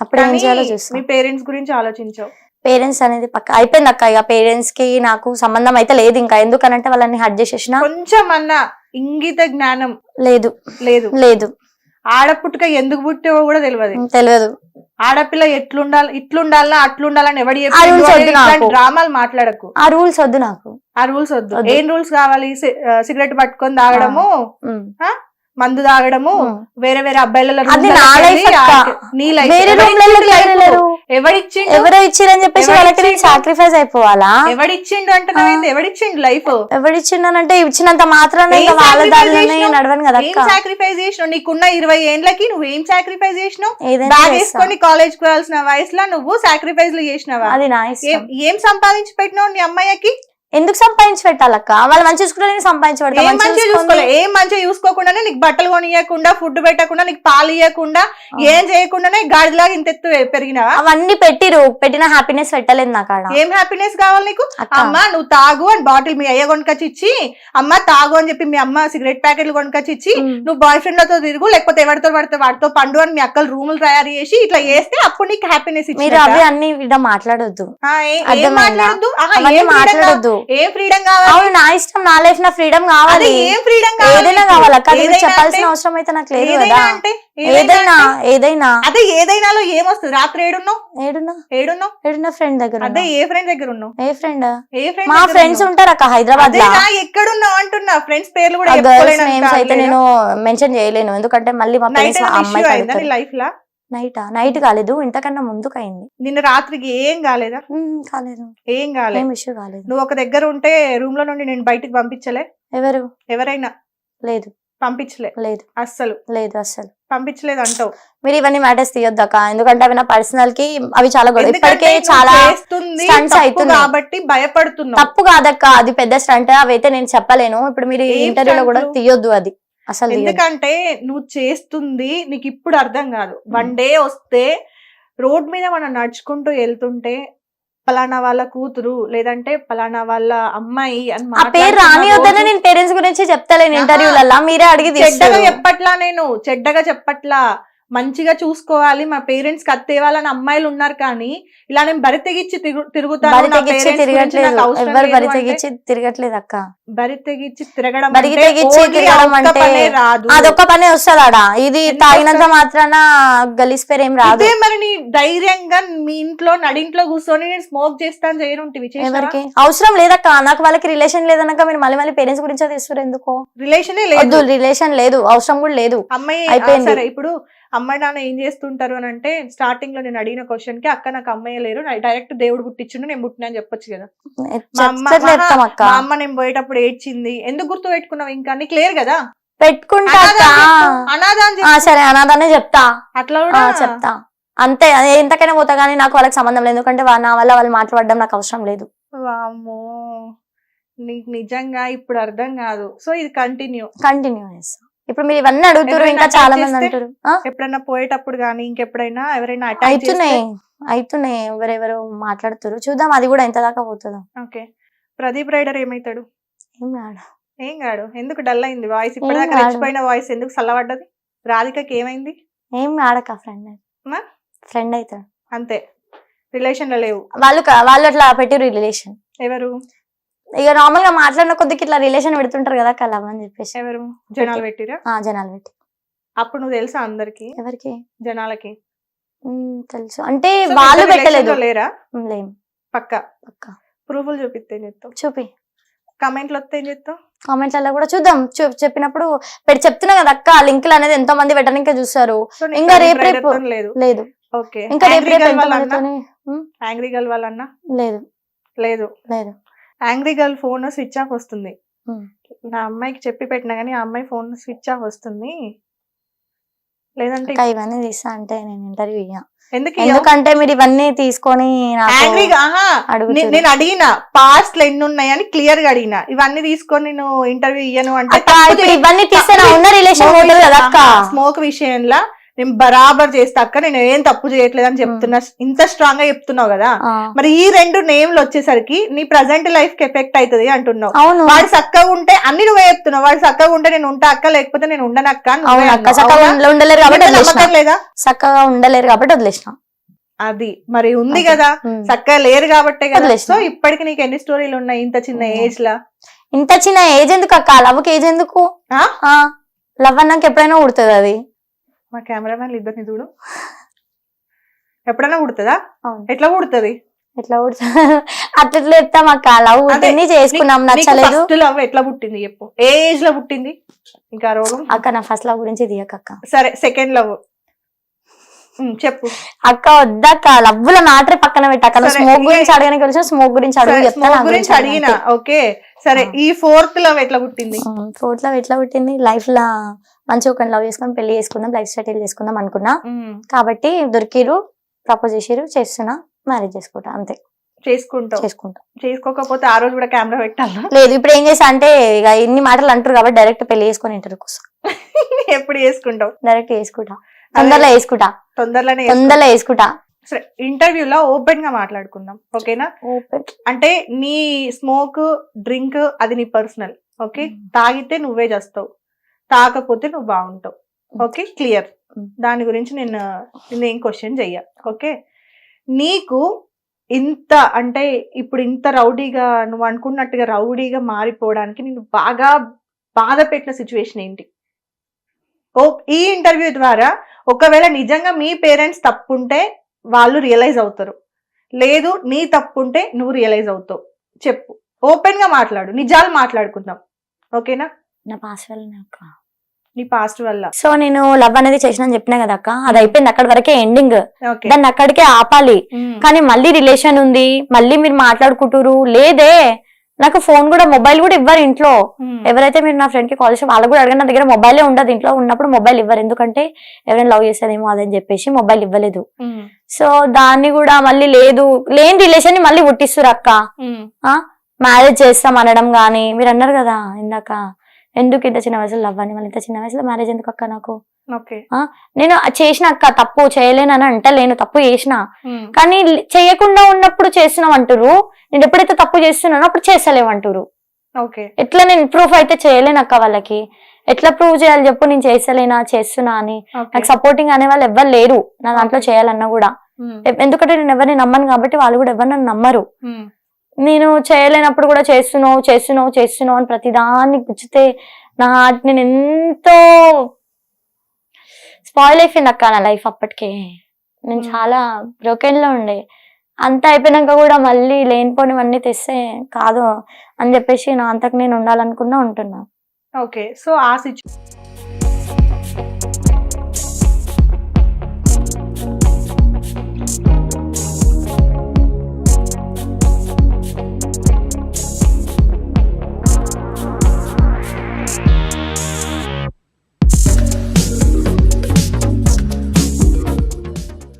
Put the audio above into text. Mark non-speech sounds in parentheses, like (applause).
అప్పుడు ఏం చేయాలో మీ పేరెంట్స్ గురించి ఆలోచించావు. పేరెంట్స్ అనేది పక్క అయిపోయింది అక్క ఇక పేరెంట్స్కి నాకు సంబంధం అయితే లేదు ఇంకా. ఎందుకనంటే వాళ్ళని హట్ చేసేసిన కొంచెం అన్న ఇంగిత జ్ఞానం లేదు. లేదు. లేదు. ఆడపుట్టుక ఎందుకు పుట్టావో కూడా తెలియదు తెలియదు ఆడపిల్ల ఎట్లుండాలి ఇట్లుండాలా అట్లుండాలని ఎవడి. డ్రామాలు మాట్లాడకు. ఆ రూల్స్ వద్దు నాకు. ఆ రూల్స్ వద్దు. ఏం రూల్స్ కావాలి? సిగరెట్ పట్టుకొని తాగడము? మందు తాగడము. వేరే వేరే అబ్బాయిల ఎవడిచ్చిండు ఎవరో చెప్పేసి వాళ్ళకి? సాక్రిఫైస్ అయిపోవాలా? ఎవడిచ్చిండు ఏంది? ఎవడిచ్చిండు లైఫ్? ఎవరిచ్చిండనంటే ఇచ్చినంత మాత్రాన ఏం ఇంకా వాళ్ళ దారిలోనే? నడవను కదా ఏం సాక్రిఫైస్ చేసినావు? నీకున్న ఇరవై ఏండ్లకి నువ్వు ఏం సాక్రిఫైస్ చేసినావు? బ్యాగ్. వేసుకొని కాలేజ్కు వెళ్ళాల్సిన వయసులో నువ్వు సాక్రిఫైస్ చేసినావా? అది నా ఏం సంపాదించి పెట్టినావు నీ అమ్మాయికి? ఎందుకు సంపాదించి పెట్టాలక్క? వాళ్ళు మంచి చూసుకుంటే సంపాదించి పెడతా ఏం మంచిగా చూసుకోలే ఏం మంచిగా చూసుకోకుండానే నీకు బట్టలు కొనియకుండా ఫుడ్ పెట్టకుండా నీకు పాలు ఇవ్వకుండా ఏం చేయకుండానే గాడిలాగా ఇంత ఎత్తు పెరిగినావా? అవన్నీ పెట్టిరు పెట్టిన హ్యాపీనెస్ పెట్టలేదు నాకు ఏం హ్యాపీనెస్ కావాలి నీకు? అమ్మ నువ్వు తాగు అని బాటిల్ మీ అయ్య కొనుకొచ్చి ఇచ్చి అమ్మ తాగు అని చెప్పి మీ అమ్మ సిగరెట్ ప్యాకెట్లు కొనుకొచ్చి ఇచ్చి. నువ్వు బాయ్ ఫ్రెండ్లతో తిరుగు లేకపోతే ఎవరితో పడితే వాడితో పండు అని మీ అక్కలు రూములు తయారు చేసి ఇట్లా చేస్తే అప్పుడు నీకు హ్యాపీనెస్ మీరు అవి అన్ని మాట్లాడొద్దు? మాట్లాడద్దు? మాట్లాడొద్దు. ఏం ఫ్రీడమ్ కావాలి? అవును నా ఇష్టం నా లైఫ్ నా ఫ్రీడమ్ కావాలి. ఏం ఫ్రీడమ్ ఏదైనా మీకు ఏదైనా చెప్పాల్సిన అవసరం అయితే నాకు లేదు ఏదైనా కదా అంటే ఏదైనా ఏదైనా అదే ఏదైనాలో ఏమొస్తుంది? రాత్రి ఏడున్నావు? ఏడున్నా? ఏడున్నావు? ఏడున్నా ఫ్రెండ్ దగ్గర అదే. ఏ ఫ్రెండ్ దగ్గర ఉన్నావు? ఏ ఫ్రెండ్ ఏ ఫ్రెండ్ మా ఫ్రెండ్స్ ఉంటారు అక్క హైదరాబాద్లో ఎక్కడున్నావు అంటున్నా. ఫ్రెండ్స్ పేర్లు కూడా అయితే? నేను. మెన్షన్ చేయలేను. ఎందుకంటే మళ్ళీ మా ఇష్యూ అమ్మాయి లైఫ్ లా? నైట్? నైట్ కాలేదు ఇంతకన్నా ముందుకు అయింది నిన్న రాత్రికి ఏం కాలేదా? కాలేదు. ఏం కాలేదు ఏం ఇష్యూ కాలేదు. నువ్వు ఒక దగ్గర ఉంటే రూమ్లో నుండి నేను బయటికి పంపించలే? ఎవరు? ఎవరైనా? లేదు. పంపించలే? లేదు. అస్సలు. లేదు అసలు పంపించలేదు అంటావు. మీరు ఇవన్నీ మ్యాటర్స్ తీయొద్దక్క. ఎందుకంటే అవి నా పర్సనల్కి అవి చాలా గొడవ ఇప్పటికే చాలా తప్పు అవుతున్నాయి. కాబట్టి భయపడుతున్నావు. తప్పు కాదక్క. అది పెద్ద స్టంట్ అవైతే నేను చెప్పలేను. ఇప్పుడు మీరు ఇంటర్వ్యూలో కూడా? తీయొద్దు అది. అసలు. ఎందుకంటే నువ్వు చేస్తుంది నీకు ఇప్పుడు అర్థం కాదు. వన్ డే వస్తే రోడ్ మీద మనం నడుచుకుంటూ వెళ్తుంటే పలానా వాళ్ళ కూతురు లేదంటే పలానా వాళ్ళ అమ్మాయి అని ఆ పేరు రానియొద్దనే నేను పేరెంట్స్ గురించి చెప్తలేను. ఇంటర్వ్యూలల్లా మీరే అడిగి చెడ్డగా చెప్పట్లా నేను. చెడ్డగా చెప్పట్లా. మంచిగా చూసుకోవాలి. మా పేరెంట్స్కి అత్తేవాళ్ళని అమ్మాయిలు ఉన్నారు కానీ ఇలా నేను బరి తెగిచ్చి తిరుగు- తిరుగుతాను ఎవరు బరి తెగిచ్చి తిరగట్లేదు అక్క. బరి తెగిచ్చి తిరగడం బరి తెగిచ్చి తిరగడం అంటే అదొక్క పనే వస్తుంది ఆడ ఇది తాగినంత? మాత్రాన గలీస్ పేరు ఏం రాదు. మరి నీ ధైర్యంగా మీ ఇంట్లో నడింట్లో కూర్చొని నేను స్మోక్ చేస్తాను చేయనుంటివి ఎవరికి? అవసరం లేదక్క. నాకు వాళ్ళకి రిలేషన్ లేదనక మీరు మళ్ళీ మళ్ళీ పేరెంట్స్ గురించి తీస్తారు ఎందుకు? రిలేషనే లేదు. రిలేషన్ లేదు. అవసరం కూడా లేదు. అమ్మాయి అయిపోయింది. ఇప్పుడు అమ్మాయి నాన్న ఏం చేస్తుంటారు అని అంటే స్టార్టింగ్లో నేను అడిగిన క్వశ్చన్కి అక్క నాకు అమ్మాయి లేరు డైరెక్ట్ దేవుడు పుట్టించిండు నేను పుట్టినా అని చెప్పొచ్చు కదా. మా అమ్మ మా నేను పోయేటప్పుడు ఏడ్చింది. ఎందుకు గుర్తు పెట్టుకున్నావు ఇంకా? నీకు క్లియర్ కదా? పెట్టుకుంటా. సరే అనాథనే చెప్తా. అట్లా కూడా? చెప్తా. అంతే అది ఎంతకైనా పోతా కానీ నాకు వాళ్ళకి సంబంధం లేదు. ఎందుకంటే నా వల్ల వాళ్ళు మాట్లాడడం నాకు అవసరం లేదు. వామ్మో. నీకు నిజంగా ఇప్పుడు అర్థం కాదు. సో ఇది కంటిన్యూ కంటిన్యూ చేస్తా ఇప్పుడు మీరు ఇవన్నీ అడుగుతారు ఇంకా చాలా మంది? అంటారు ఎప్పుడైనా పోయేటప్పుడు కానీ ఇంకెప్పుడైనా ఎవరైనా అవుతున్నాయి అవుతున్నాయి ఎవరెవరు మాట్లాడుతారు చూద్దాం అది కూడా ఎంత దాకా పోతుందో. ఓకే. ప్రదీప్ రైడర్ ఏమైతాడు? ఏం కాదు. ఏం కాడు ఎందుకు డల్ అయింది వాయిస్? ఇప్పటిదాకా కాడు. రెచ్చిపోయిన వాయిస్ ఎందుకు చల్లబడ్డది రాధికకి ఏమైంది? ఏం ఆడక ఫ్రెండ్? ఫ్రెండ్ అవుతాడు అంతే. రిలేషన్ లేవు. వాళ్ళు వాళ్ళు అట్లా పెట్టిరు రిలేషన్. ఎవరు? ఇక నార్మల్గా మాట్లాడిన కొద్దికి ఇట్లా రిలేషన్ పెడుతుంటారు కదా కలవ్ అని చెప్పేసి. ఎవరు? జనాలు పెట్టిరా? ఆ జనాలు పెట్టి. అప్పుడు నువ్వు తెలుసా అందరికి? ఎవరికి? జనాలకి. ఉమ్, తెలుసు. అంటే So, వాళ్ళు ఇద్దరు relation పెట్టలేదు. లో లేరా? ఉమ్, లేం పక్క. పక్క. ప్రూఫ్లు చూపిస్తే ఏం చెప్తావు చూపి. కమెంట్లు వస్తే ఏం చెప్తావు కామెంట్లలో కూడా చూద్దాం. చూ- చెప్పినప్పుడు పెట్టి చెప్తున్నా కదా అక్క లింకులు అనేది ఎంతో మంది పెట్టడానికి చూస్తారు. సో నీకు ఇంకా రేపు రేపు- లేదు? లేదు. ఓకే ఇంకా రేపు రేపు ఎంతో వాళ్ళ మందితోని ఉమ్, యాంగ్రీ గర్ల్ వాళ్ళన్న? లేదు. లేదు. లేదు. Angry girl phone switch off వస్తుంది. Hmm. నా అమ్మాయికి చెప్పి పెట్టినా కానీ ఆ అమ్మాయి ఫోన్ స్విచ్ ఆఫ్ వస్తుంది. లేదంటే ఇవన్నీ తీస్తా అంటే నేను ఇంటర్వ్యూ ఇయ్య. ఎందుకు ఎందుకంటే మీరు ఇవన్నీ తీసుకొని. నేను అడిగిన పాస్ట్లో ఎన్ని ఉన్నాయని క్లియర్గా అడిగిన. ఇవన్నీ తీసుకొని నేను ఇంటర్వ్యూ ఇయ్యను అంటే ఇవన్నీ తీస్తే నా ఉన్న రిలేషన్ స్మోక్ విషయంలో నేను బరాబర్ చేస్తా అక్క నేను ఏం తప్పు చేయట్లేదు అని చెప్తున్నా ఇంత స్ట్రాంగ్గా చెప్తున్నావు కదా. మరి ఈ రెండు నేమ్లు వచ్చేసరికి నీ ప్రజెంట్ లైఫ్కి ఎఫెక్ట్ అవుతుంది అంటున్నావు. వాడు చక్కగా ఉంటే అన్ని నువ్వే చెప్తున్నావు. వాడు చక్కగా ఉంటే నేను ఉంటా అక్క లేకపోతే నేను అవును అక్క. చక్కగా ఉండలేరు కాబట్టి వదిలేసిన. నమ్మకం లేదా? చక్కగా ఉండలేరు కాబట్టి వదిలేసిన. అది మరి ఉంది. కదా. చక్కగా లేరు కాబట్టే కదా. సో ఇప్పటికి నీకు ఎన్ని స్టోరీలు ఉన్నాయి ఇంత చిన్న. ఏజ్ లా? ఇంత చిన్న ఏజ్ ఎందుకు అక్క? లవ్కి ఏజ్ ఎందుకు? ఆ? లవ్ అన్నాక ఎప్పుడైనా ఉడుతుంది అది. మా కెమెరామెన్ ఇద్దరిని చూడు. ఎప్పుడైనా అవును. ఎట్లా పుడుతుంది ఎట్లా ఉడుతుంది (laughs) అట్లా చెప్తాం అక్క? లవ్ పుట్టింది చేసుకున్నాం నచ్చలేదు. లవ్ ఎట్లా పుట్టింది చెప్పు. ఏ ఏజ్లో పుట్టింది? ఇంకా రోగం అక్క నా ఫస్ట్ లవ్ గురించి తీయక అక్క. సరే సెకండ్ లవ్ చెప్పు. అక్క వద్దక్క లవ్వుల మ్యాటర్ పక్కన పెట్టాక సరే, స్మోక్ గురించి అడగడానికి వచ్చిన స్మోక్ గురించి అడుగు గురించి అడిగిన ఓకే. సరే. ఈ ఫోర్త్ లవ్ ఎట్లా పుట్టింది? ఫోర్త్ లవ్ ఎట్లా పుట్టింది? లైఫ్ లా మంచిగా ఒక లవ్ చేసుకుని పెళ్ళి చేసుకుందాం లైఫ్ సెటిల్ చేసుకుందాం అనుకున్నా. కాబట్టి దొరికిరు ప్రపోజ్ చేసిరు చేస్తున్నా మ్యారేజ్ చేసుకుంటా అంతే. చేసుకుంటావు. చేసుకుంటా. చేసుకోకపోతే ఆ రోజు కూడా కెమెరా పెట్టాలా? లేదు ఇప్పుడు ఏం చేసా అంటే ఇక ఇన్ని మాటలు అంటారు కాబట్టి డైరెక్ట్ పెళ్ళి చేసుకొని ఇంటర్ కోసం (laughs) ఎప్పుడు చేసుకుంటావు? డైరెక్ట్ చేసుకుంటా. తొందరలో వేసుకుంటా. తొందరలోనే తొందరలో వేసుకుంటా. సరే ఇంటర్వ్యూలో ఓపెన్గా మాట్లాడుకుందాం ఓకేనా? అంటే నీ స్మోక్ డ్రింక్ అది నీ పర్సనల్ ఓకే. తాగితే నువ్వే చేస్తావు తాగకపోతే నువ్వు బాగుంటావు ఓకే? క్లియర్. దాని గురించి నేను నేను ఏం క్వశ్చన్ చెయ్య ఓకే? నీకు ఇంత అంటే ఇప్పుడు ఇంత రౌడీగా నువ్వు అనుకున్నట్టుగా రౌడీగా మారిపోవడానికి నేను బాగా బాధ పెట్టిన సిచ్యువేషన్ ఏంటి? ఓ ఈ ఇంటర్వ్యూ ద్వారా ఒకవేళ నిజంగా మీ పేరెంట్స్ తప్పుంటే వాళ్ళు రియలైజ్ అవుతారు. లేదు నీ తప్పుంటే నువ్వు రియలైజ్ అవుతావు. చెప్పు. ఓపెన్గా మాట్లాడు. నిజాలు మాట్లాడుకుందాం. ఓకేనా? నా పాస్వర్డ్ అక్క. నీ పాస్ట్ వల్ల. సో నేను లవ్ అనేది చేసిన అని చెప్పినా కదా అక్క? అది అయిపోయింది అక్కడి వరకే ఎండింగ్ దాన్ని అక్కడికే ఆపాలి. కానీ మళ్ళీ రిలేషన్ ఉంది. మళ్ళీ మీరు మాట్లాడుకుంటారు లేదే. నాకు ఫోన్ కూడా మొబైల్ కూడా ఇవ్వరు ఇంట్లో. ఎవరైతే మీరు నా ఫ్రెండ్కి కాల్ చేసి వాళ్ళు కూడా అడగండి నా దగ్గర మొబైలే ఉండదు. ఇంట్లో ఉన్నప్పుడు మొబైల్ ఇవ్వరు. ఎందుకంటే ఎవరైనా లవ్ చేస్తారేమో అదని చెప్పేసి మొబైల్ ఇవ్వలేదు. సో దాన్ని కూడా మళ్ళీ లేదు. లేని రిలేషన్ని మళ్ళీ పుట్టిస్తారు అక్క. మ్యారేజ్ చేస్తాం అనడం గానీ మీరు అన్నారు కదా ఇందాక. ఎందుకు ఇంత చిన్న వయసులో లవ్ అని? మళ్ళీ ఇంత చిన్న వయసులో మ్యారేజ్ ఎందుకు అక్క నాకు? నేను చేసిన అక్క తప్పు చేయలేనని అంటలేను తప్పు చేసిన. కానీ చేయకుండా ఉన్నప్పుడు చేస్తున్నాం అంటారు నేను ఎప్పుడైతే తప్పు చేస్తున్నానో అప్పుడు చేస్తలేమంటారు ఓకే. ఎట్లా నేను ప్రూఫ్ అయితే చేయలేను అక్క వాళ్ళకి? ఎట్లా ప్రూవ్ చేయాలి చెప్పు నేను చేస్తలేనా చేస్తున్నా అని. నాకు సపోర్టింగ్ అనే వాళ్ళు ఎవ్వరు లేరు. నా దాంట్లో చేయాలన్నా కూడా. ఎందుకంటే నేను ఎవరిని నమ్మను కాబట్టి వాళ్ళు కూడా ఎవరు నన్ను నమ్మరు. నేను చేయలేనప్పుడు కూడా చేస్తున్నావు చేస్తున్నావు చేస్తున్నావు అని ప్రతిదాన్ని గుచ్చితే నా నేను ఎంతో స్పాయిల్ అయిపోయింది అక్క నా లైఫ్ అప్పటికే. నేను Hmm. చాలా బ్రోకెన్లో ఉండే. అంతా అయిపోయినాక కూడా మళ్ళీ లేనిపోనివన్నీ తెస్తే కాదు అని చెప్పేసి నా అంతకు నేను ఉండాలనుకున్నా ఉంటున్నా. ఓకే సో ఆ సిచ్యువేషన్